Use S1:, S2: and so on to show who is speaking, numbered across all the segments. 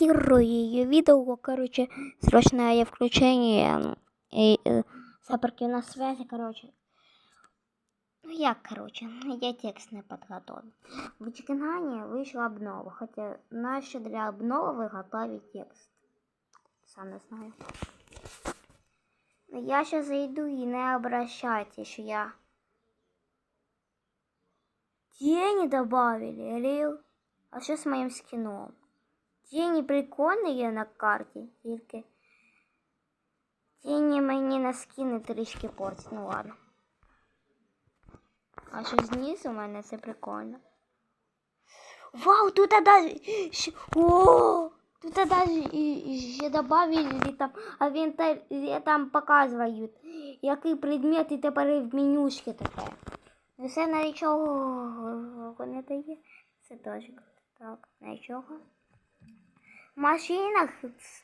S1: тестирую видео, короче, срочное включение и э, запорки на связи, короче. Ну як, короче, я текст не подготовил. В Чикенане вышла обнова, хотя нащо для обновы готовить текст. Сам не знаю. Ну, Я сейчас зайду и не обращайтесь, что я... Тени добавили, Рил. А что с моим скином? Тени прикольные на карті, тільки тіні мені на скини трішки портять. Ну ладно. А що знизу у мене це прикольно. Вау, тут даже... О! Тут даже ще добавили там, а він там показують, який предмет і тепер в менюшки таке. Ну це на нічого не дає. Це теж так, на нічого. Машинах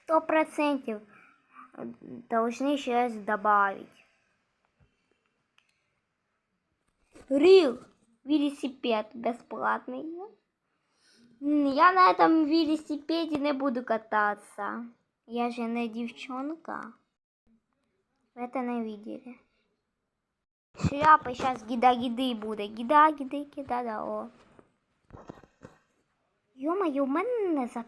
S1: 100% должны сейчас добавить. Рил, велосипед бесплатный. Я на этом велосипеде не буду кататься. Я же не девчонка. Вы это не видели. Шляпа сейчас гида-гиды будет. Гида-гиды, гида-да, о. Ё-моё, у мене за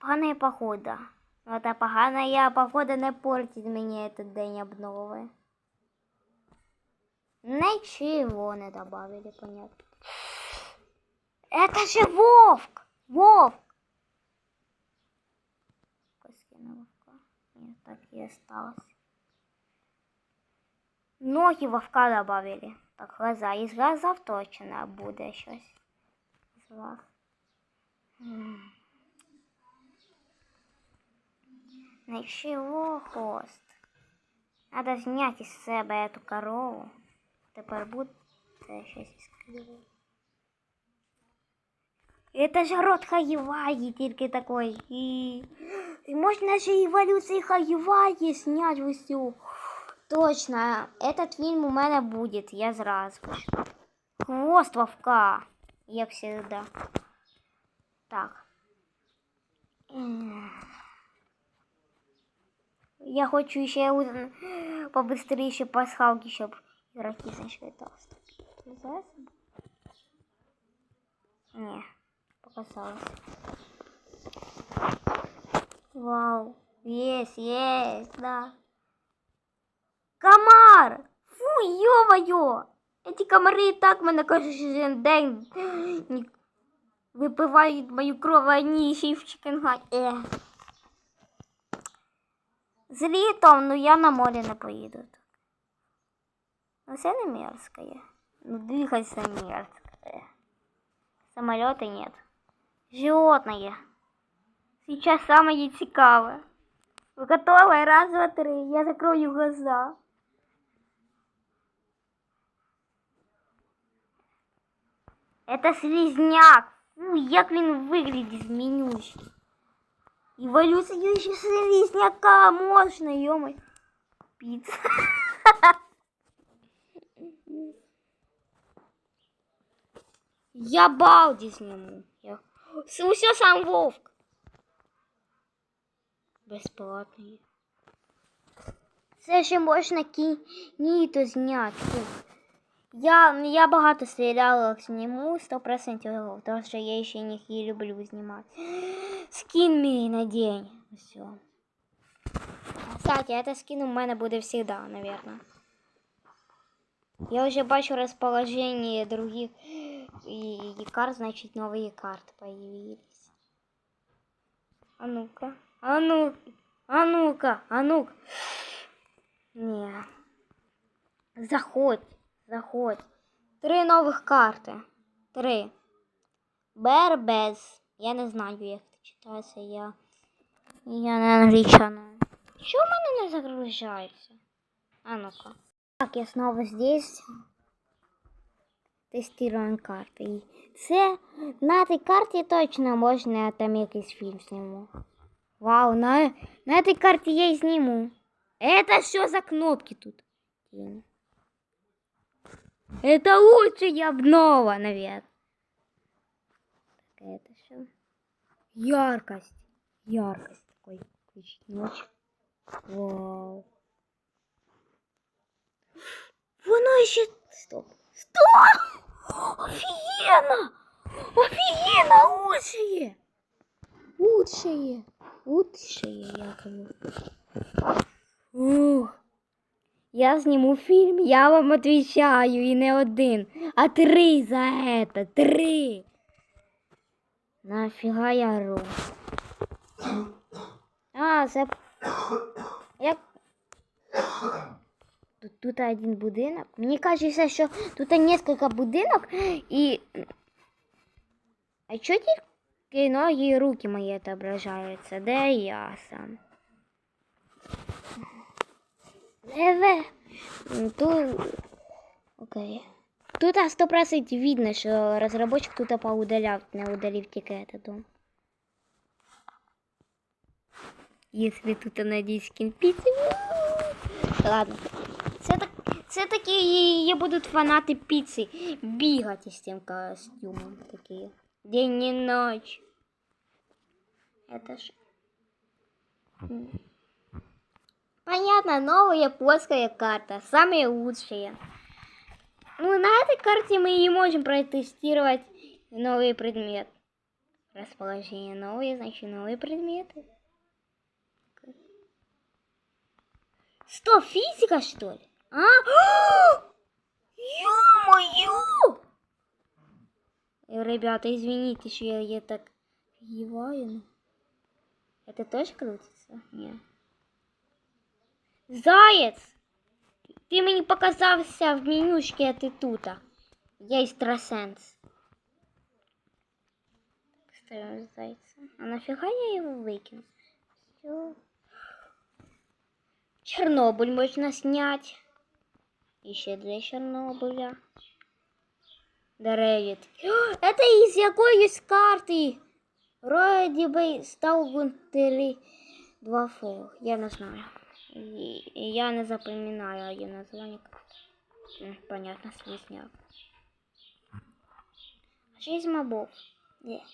S1: окном погана погода. Ну, та погана погода не портить мені этот день обнови. Ничего не добавили, понятно. Это же Вовк! Вовк! Скину Вовка. Нет, так и осталось. Ноги Вовка добавили. Так, глаза. Из глазов точно буде щось. З вас. М. Ничего, хвост. Надо снять із себе эту корову. Тепер буде щось іскриве. Это же рот Хаеваи, тільки такой. И... и можно же эволюции Хаеваи снять всю. Точно, этот фильм у мене будет, я зразу. кажу. Хвост вовка, як всегда. Так. Я хочу ще у- побыстрее пасхалки, щоб ігроки знайшли тост. Зараз? Не, показалось. Вау, есть, есть, да. Комар! Фу, ё-моё! Эти комары и так мене кожен день ні- випивають мою кров, а вони ще й в чикенгай. Е. З літом, ну я на море не поїду. Ну це не мерзкое. Ну двигаться мерзкое. Самолета нет. Животные. Сейчас самое цікаве. Вы готовы? Раз, два, три. Я закрою глаза. Это слизняк. Фу, як він виглядить змінюючий. Эволюцию еще слизняка можно, ё Пицца. Я балди сниму. Я... Все сам Вовк. Бесплатний. Це ще можна кініту зняти. Я, я багато серіалів зніму 100%, тому що я ще їх і люблю знімати. Скін мій на день. Все. Кстати, это скин у мене буде всегда, наверное. Я уже бачу расположение других карт, значит, новые карты появились. А ну-ка, а ну, а ну-ка, а ну-ка. Не. Заходь, заходь. Три нових карти. Три. Бербез. Я не знаю, як це читається. Я, я не англічана. Чому в мене не загружається? А ну-ка. Так, я снова здесь. Тестируем карти. І Це на цій карті точно можна там якийсь фільм зніму. Вау, на, на этой карте я и сниму. Это что за кнопки тут? Блин. Это лучшая обнова, наверное. Так, это что? Яркость. яркость такой. Ночь. Вау. Воно ще... Стоп. Стоп! Офігенно! Офігенно! Лучшее! Лучшее! Лучшее, я кажу. Ух. Я сниму фильм, я вам отвечаю, и не один, а три за это, три. Нафіга я ору? А, це... Як... Тут, тут один будинок. Мені кажеться, що тут несколько будинок і... А чого тільки ноги і руки мої отображаються? Де я сам? Леве. Тут... Окей. Тут а, 100% видно, що розробочик тут поудаляв, не удалив тільки этот дом. Если тут надеюсь скин пиццы. Ладно. Це, так, це такі є будуть фанати піци бігати з цим костюмом. Такі. День и ночь. Это ж... М. Понятно, новая плоская карта. Самые лучшие. Ну, на этой карте мы и можем протестировать новый предмет. Расположение новые, значит, новые предметы. Что, физика, что ли? А? Ё-моё! Ребята, извините, что я, я так еваю. Это тоже крутится? Нет. Заяц! Ти мені показався в менюшке, а ти тут. Я экстрасенс. Ставим зайца. А нафига я его выкину? Все. Чернобыль можно снять. Еще для Чернобыля. Даревит. Это из якоїсь карты. Вроде бы стал бунтери два фол. Я не знаю. Я не запоминаю один название. М, Понятно, слизняк. Шесть мобов. Не.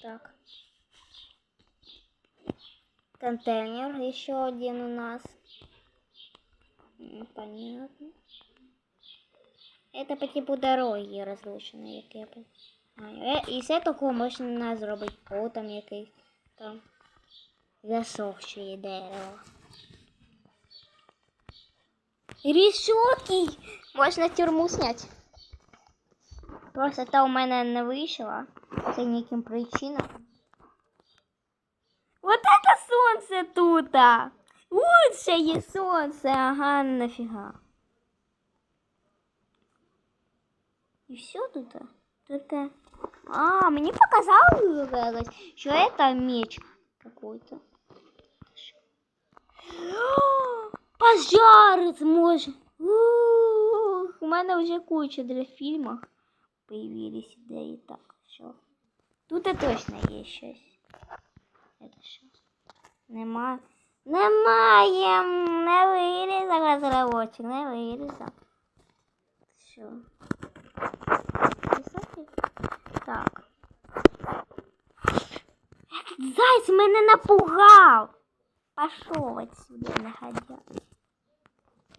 S1: Так. Контейнер еще один у нас. Понятно. Это по типу дороги розлучені, як я понимаю. І з такого можна зробити пол там якийсь там засохшее дерево. Рішотки! Можна тюрму зняти. Просто та у мене не вийшла. Це ніяким причинам. Вот это солнце тут! Лучшее солнце, ага, нафига. И все тут? Тут... А, мне показалось, что это меч какой-то. Пожар зможе. Ух, У мене вже куча для фільмів появились ідеї. Так, все. Тут точно є щось. Это що? Нема. Немає. Не вирізав розробочик, не вирізав. Все. Писати? Так. Зайць мене напугав. Пошов отсюда, находя.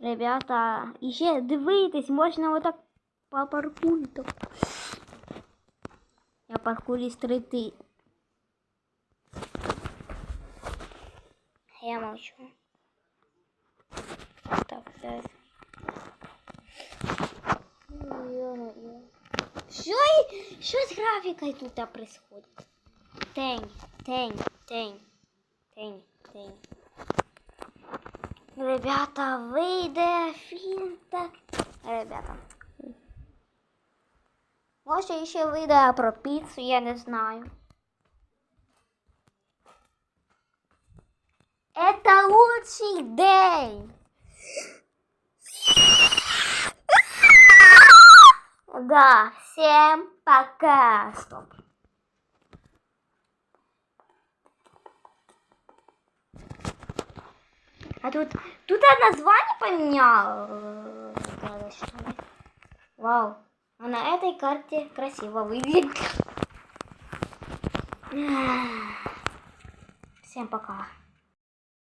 S1: Ребята, еще дивитесь, можна отак по паркуру. так. Я паркурі стрити. Я молчу. Так, зараз. Ё-моё. Що, і- що з графікою тут происходит? Тень, тень, тень, тень, тень. Ребята, вийде фільм так. Ребята. Може ще вийде про піцу, я не знаю. Это лучший день. Да, всем пока. Стоп. А тут, тут я название поменял. э. Вау. А на этой карте красиво выглядит. Всем пока.